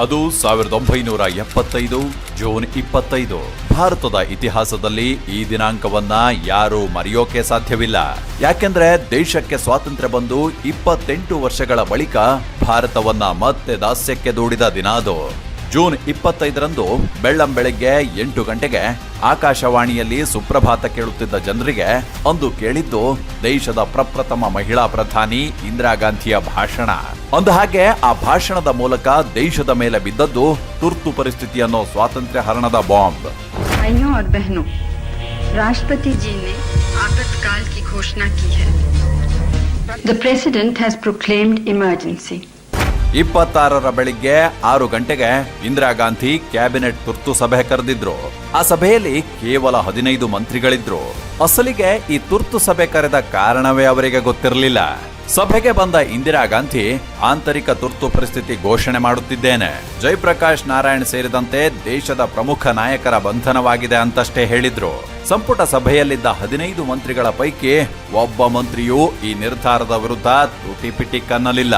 ಅದು ಸಾವಿರದ ಒಂಬೈನೂರ ಎಪ್ಪತ್ತೈದು, ಜೂನ್ ಇಪ್ಪತ್ತೈದು. ಭಾರತದ ಇತಿಹಾಸದಲ್ಲಿ ಈ ದಿನಾಂಕವನ್ನ ಯಾರೂ ಮರೆಯೋಕೆ ಸಾಧ್ಯವಿಲ್ಲ. ಯಾಕೆಂದ್ರೆ ದೇಶಕ್ಕೆ ಸ್ವಾತಂತ್ರ್ಯ ಬಂದು ಇಪ್ಪತ್ತೆಂಟು ವರ್ಷಗಳ ಬಳಿಕ ಭಾರತವನ್ನ ಮತ್ತೆ ದಾಸ್ಯಕ್ಕೆ ದೂಡಿದ ದಿನ ಅದು. ಜೂನ್ ಇಪ್ಪತ್ತೈದರಂದು ಬೆಳ್ಳಂ ಬೆಳಗ್ಗೆ ಎಂಟು ಗಂಟೆಗೆ ಆಕಾಶವಾಣಿಯಲ್ಲಿ ಸುಪ್ರಭಾತ ಕೇಳುತ್ತಿದ್ದ ಜನರಿಗೆ ಅಂದು ಕೇಳಿದ್ದು, ದೇಶದ ಪ್ರಪ್ರಥಮ ಮಹಿಳಾ ಪ್ರಧಾನಿ ಇಂದಿರಾ ಗಾಂಧಿಯ ಭಾಷಣ. ಅಂದ ಹಾಗೆ, ಆ ಭಾಷಣದ ಮೂಲಕ ದೇಶದ ಮೇಲೆ ಬಿದ್ದದ್ದು ತುರ್ತು ಪರಿಸ್ಥಿತಿ ಅನ್ನೋ ಸ್ವಾತಂತ್ರ್ಯ ಹರಣದ ಬಾಂಬ್. ರಾಷ್ಟ್ರಪತಿ ji ಘೋಷಣಾ the president has proclaimed emergency ಇಪ್ಪತ್ತಾರರ ಬೆಳಿಗ್ಗೆ ಆರು ಗಂಟೆಗೆ ಇಂದಿರಾ ಗಾಂಧಿ ಕ್ಯಾಬಿನೆಟ್ ತುರ್ತು ಸಭೆ ಕರೆದಿದ್ರು. ಆ ಸಭೆಯಲ್ಲಿ ಕೇವಲ ಹದಿನೈದು ಮಂತ್ರಿಗಳಿದ್ರು. ಅಸಲಿಗೆ ಈ ತುರ್ತು ಸಭೆ ಕರೆದ ಕಾರಣವೇ ಅವರಿಗೆ ಗೊತ್ತಿರಲಿಲ್ಲ. ಸಭೆಗೆ ಬಂದ ಇಂದಿರಾ ಗಾಂಧಿ, ಆಂತರಿಕ ತುರ್ತು ಪರಿಸ್ಥಿತಿ ಘೋಷಣೆ ಮಾಡುತ್ತಿದ್ದೇನೆ. ಜಯಪ್ರಕಾಶ್ ನಾರಾಯಣ್ ಸೇರಿದಂತೆ ದೇಶದ ಪ್ರಮುಖ ನಾಯಕರ ಬಂಧನವಾಗಿದೆ ಅಂತಷ್ಟೇ ಹೇಳಿದ್ರು. ಸಂಪುಟ ಸಭೆಯಲ್ಲಿದ್ದ ಹದಿನೈದು ಮಂತ್ರಿಗಳ ಪೈಕಿ ಒಬ್ಬ ಮಂತ್ರಿಯೂ ಈ ನಿರ್ಧಾರದ ವಿರುದ್ಧ ತುಟಿಪಿಟಿ ಕನ್ನಲಿಲ್ಲ.